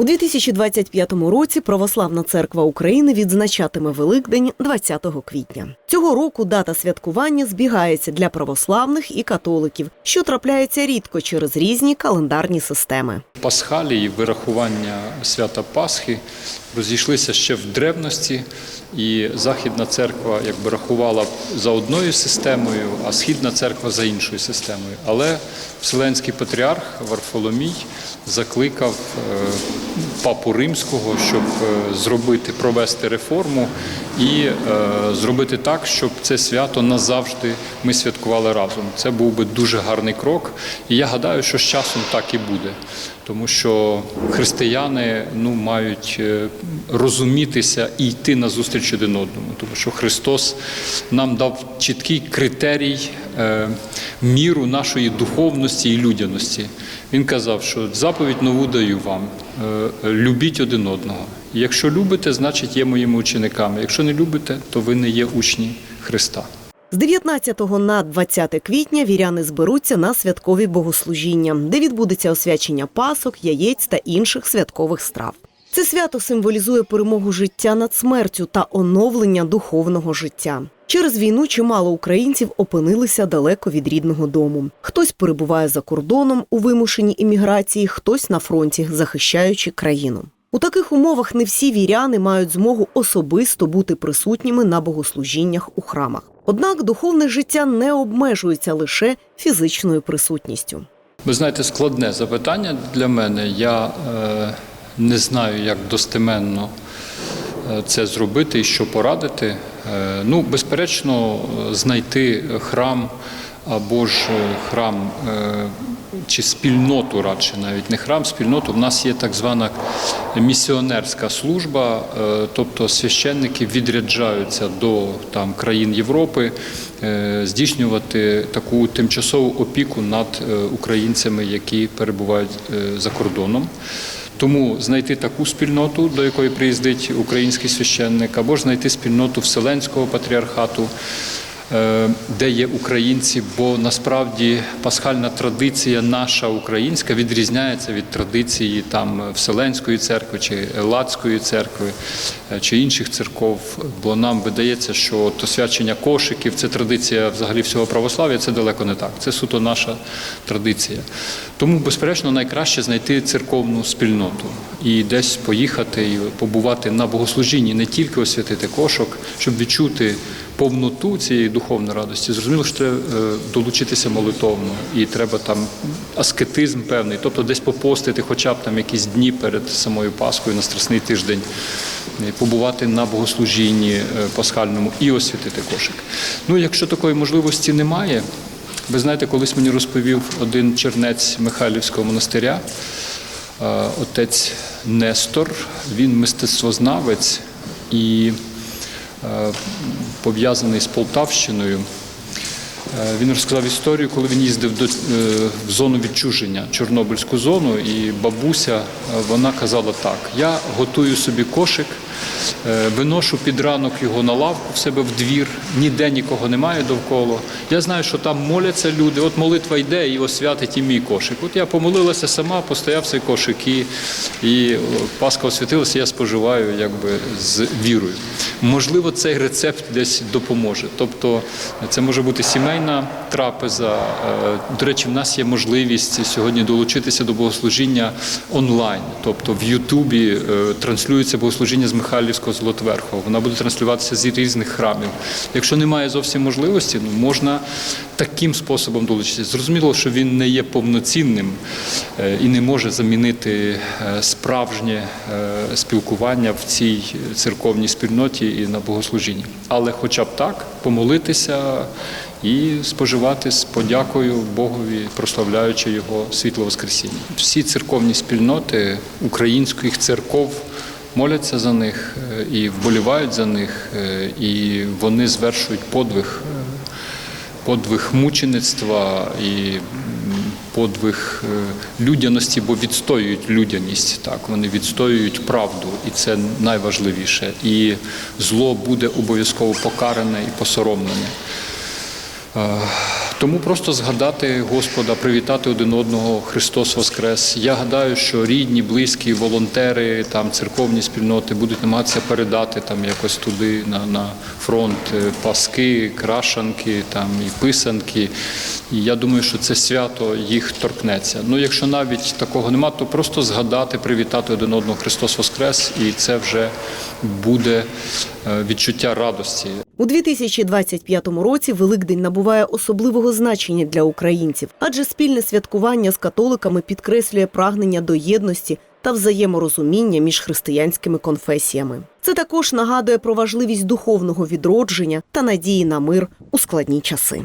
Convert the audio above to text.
У 2025 році Православна церква України відзначатиме Великдень 20 квітня. Цього року дата святкування збігається для православних і католиків, що трапляється рідко через різні календарні системи. Пасхалії, вирахування свята Пасхи розійшлися ще в древності, і Західна церква якби рахувала за одною системою, а Східна церква за іншою системою. Але Вселенський патріарх Варфоломій закликав е, папу римського, щоб е, зробити, провести реформу і е, зробити так, щоб це свято назавжди ми святкували разом. Це був би дуже гарний крок. І я гадаю, що з часом так і буде. Тому що християни ну, мають е, розумітися і йти на зустріч один одному, тому що Христос нам дав чіткий критерій міру нашої духовності і людяності. Він казав, що заповідь нову даю вам: е, любіть один одного. Якщо любите, значить є моїми учениками. Якщо не любите, то ви не є учні Христа. З 19 на 20 квітня віряни зберуться на святкові богослужіння, де відбудеться освячення пасок, яєць та інших святкових страв. Це свято символізує перемогу життя над смертю та оновлення духовного життя. Через війну чимало українців опинилися далеко від рідного дому. Хтось перебуває за кордоном у вимушеній імміграції, хтось на фронті, захищаючи країну. У таких умовах не всі віряни мають змогу особисто бути присутніми на богослужіннях у храмах. Однак духовне життя не обмежується лише фізичною присутністю. Ви знаєте, складне запитання для мене. Я е, не знаю, як достеменно е, це зробити і що порадити. Е, ну, безперечно, знайти храм або ж е, храм е, чи спільноту, радше навіть не храм, спільноту. В нас є так звана місіонерська служба, тобто священники відряджаються до там країн Європи здійснювати таку тимчасову опіку над українцями, які перебувають за кордоном. Тому знайти таку спільноту, до якої приїздить український священник, або ж знайти спільноту Вселенського патріархату, де є українці, бо насправді пасхальна традиція наша українська відрізняється від традиції там Вселенської церкви чи Елатської церкви е, чи інших церков. Бо нам видається, що то свячення кошиків це традиція взагалі всього православ'я. Це далеко не так. Це суто наша традиція. Тому, безперечно, найкраще знайти церковну спільноту і десь поїхати і побувати на богослужінні, не тільки освятити кошок, щоб відчути повноту цієї духовної радості. Зрозуміло, що треба е, долучитися молитовно, і треба там аскетизм певний, тобто десь попостити, хоча б там якісь дні перед самою Пасхою на Страсний тиждень, е, побувати на богослужінні е, пасхальному і освятити кошик. Ну, якщо такої можливості немає. Ви знаєте, колись мені розповів один чернець Михайлівського монастиря, отець Нестор, він мистецтвознавець і пов'язаний з Полтавщиною. Е, Він розказав історію, коли він їздив до, е, в зону відчуження, Чорнобильську зону, і бабуся е, вона казала так: я готую собі кошик, виношу під ранок його на лавку в себе в двір, ніде нікого немає довкола. Я знаю, що там моляться люди. От молитва йде і освятить і мій кошик. От я помолилася сама, постояв цей кошик, і, і Пасха освятилася, я споживаю якби з вірою. Можливо, цей рецепт десь допоможе. Тобто це може бути сімейна трапеза. Е, До речі, в нас є можливість сьогодні долучитися до богослужіння онлайн. Тобто в Ютубі е, транслюється богослужіння з Михайлівського Золотоверхого. Вона буде транслюватися з різних храмів. Якщо немає зовсім можливості, ну можна таким способом долучитися. Зрозуміло, що він не є повноцінним е, і не може замінити справжнє спілкування в цій церковній спільноті і на богослужінні. Але хоча б так помолитися і споживати з подякою Богові, прославляючи його світло Воскресіння. Всі церковні спільноти українських церков. Моляться за них е, і вболівають за них, е, і вони звершують подвиг е, подвиг мучеництва і подвиг людяності, бо відстоюють людяність. Так, вони відстоюють правду, і це найважливіше. І зло буде обов'язково покаране і посоромлене. Е, Тому просто згадати Господа, привітати один одного, Христос Воскрес. Я гадаю, що рідні, близькі, волонтери, там церковні спільноти будуть намагатися передати там якось туди на, на фронт е, паски, крашанки, там і писанки. І я думаю, що це свято їх торкнеться. Ну, якщо навіть такого нема, то просто згадати, привітати один одного Христос Воскрес, і це вже буде відчуття радості. У 2025 році Великдень набуває особливого значення для українців, адже спільне святкування з католиками підкреслює прагнення до єдності та взаєморозуміння між християнськими конфесіями. Це також нагадує про важливість духовного відродження та надії на мир у складні часи.